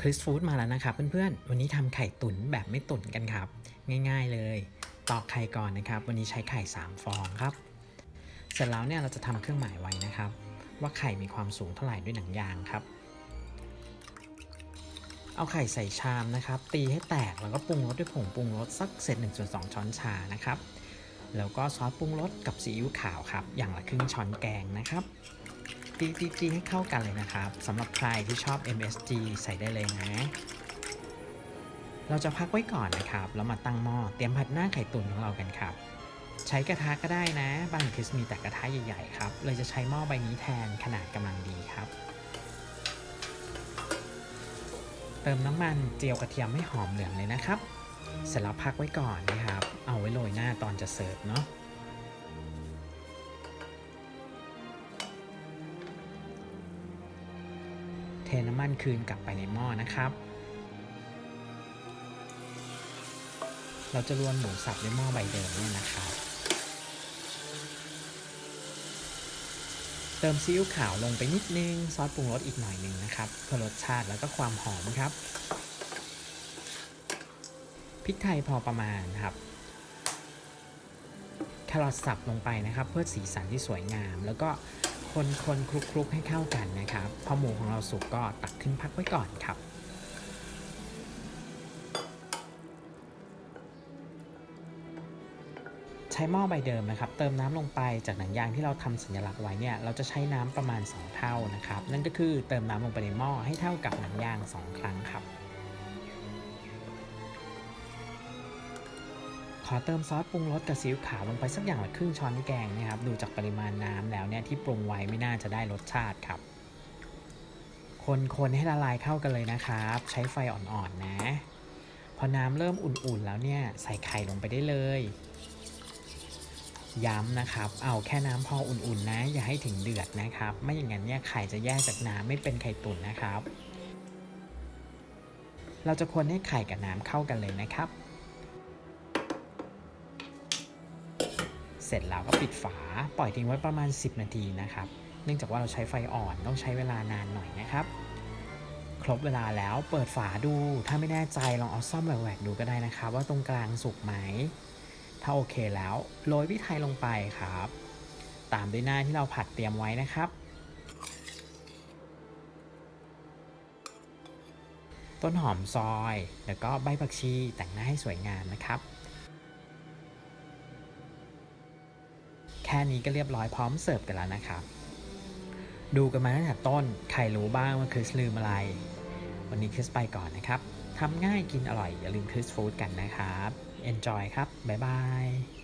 คริสฟู้ดมาแล้วนะครับเพื่อนๆ วันนี้ทำไข่ตุ๋นแบบไม่ตุ๋นกันครับ ง่ายๆเลย ตอกไข่ก่อนนะครับ วันนี้ใช้ไข่ 3 ฟองครับ เสร็จแล้วเนี่ยเราจะทำเครื่องหมายไว้นะครับ ว่าไข่มีความสูงเท่าไหร่ด้วยหนังยางครับ เอาไข่ใส่ชามนะครับ ตีให้แตกแล้วก็ปรุงรสด้วยผงปรุงรสสักเศษ1.2ช้อนชานะครับ แล้วก็ซอสปรุงรสกับซีอิ๊วขาวครับ อย่างละครึ่งช้อนแกงนะครับ ตีตีตีให้เข้ากันเลยนะครับสำหรับใครที่ชอบ MSG ใส่ได้เลยนะ เราจะพักไว้ก่อนนะครับแล้วมาตั้งหม้อเตรียมผัดหน้าไข่ตุ๋นของเรากันครับ ใช้กระทะก็ได้นะ บางคริสมีแต่กระทะใหญ่ๆครับเลยจะใช้หม้อใบนี้แทนขนาดกำลังดีครับ เติมน้ำมันเจียวกระเทียมให้หอมเหลืองเลยนะครับ เสร็จแล้วพักไว้ก่อนนะครับ เอาไว้โรยหน้าตอนจะเสิร์ฟเนาะ เทน้ำมันคืนกลับไปในหม้อนะครับ เราจะรวนหมูสับด้วยหม้อใบเดิมเนี่ยนะครับ เติมซีอิ๊วขาวลงไปนิดนึง ซอสปรุงรสอีกหน่อยนึงนะครับเพื่อรสชาติแล้วก็ความหอมครับพริกไทยพอประมาณครับแครอทสับลงไปนะครับ เพื่อสีสันที่สวยงาม แล้วก็ คนคนคลุกคลุกให้เข้ากันนะครับ พอหมูของเราสุกก็ตักขึ้นพักไว้ก่อนครับ ใช้หม้อใบเดิมนะครับ เติมน้ำลงไปจากหนังยางที่เราทำสัญลักษณ์ไว้เนี่ย เราจะใช้น้ำประมาณ 2 เท่านะครับ นั่นก็คือเติมน้ำลงไปในหม้อให้เท่ากับหนังยาง 2 ครั้งครับ ขอเติมซอสปรุงรสกับซีอิ๊วขาวลงไปสักอย่างละครึ่งช้อนแกงนะครับดูจากปริมาณน้ำแล้วเนี่ยที่ปรุงไว้ไม่น่าจะได้รสชาติครับ คนๆให้ละลายเข้ากันเลยนะครับ ใช้ไฟอ่อนๆนะ พอน้ำเริ่มอุ่นๆแล้วเนี่ยใส่ไข่ลงไปได้เลย ย้ำนะครับ เอาแค่น้ำพออุ่นๆนะ อย่าให้ถึงเดือดนะครับ ไม่อย่างนั้นเนี่ยไข่จะแยกจากน้ำไม่เป็นไข่ตุ๋นนะครับ เราจะคนให้ไข่กับน้ำเข้ากันเลยนะครับ เสร็จแล้วก็ปิดฝาปล่อยทิ้งไว้ประมาณ 10 นาทีนะครับ เนื่องจากว่าเราใช้ไฟอ่อนต้องใช้เวลานานหน่อยนะครับ ครบเวลาแล้วเปิดฝาดู ถ้าไม่แน่ใจลองเอาซ่อมแหวกๆดูก็ได้นะครับ ว่าตรงกลางสุกไหม ถ้าโอเคแล้วโรยพริกไทยลงไปครับ ตามด้วยหน้าที่เราผัดเตรียมไว้นะครับต้นหอมซอย แล้วก็ใบผักชีแต่งหน้าให้สวยงามนะครับ แค่นี้ก็เรียบร้อยพร้อมเสิร์ฟกันแล้วนะครับ ดูกันมาตั้งแต่ต้น ใครรู้บ้างว่าคริสลืมอะไร วันนี้คริสไปก่อนนะครับทำง่ายกินอร่อยอย่าลืมคริสฟู้ดกันนะครับ enjoy ครับ บ๊ายบาย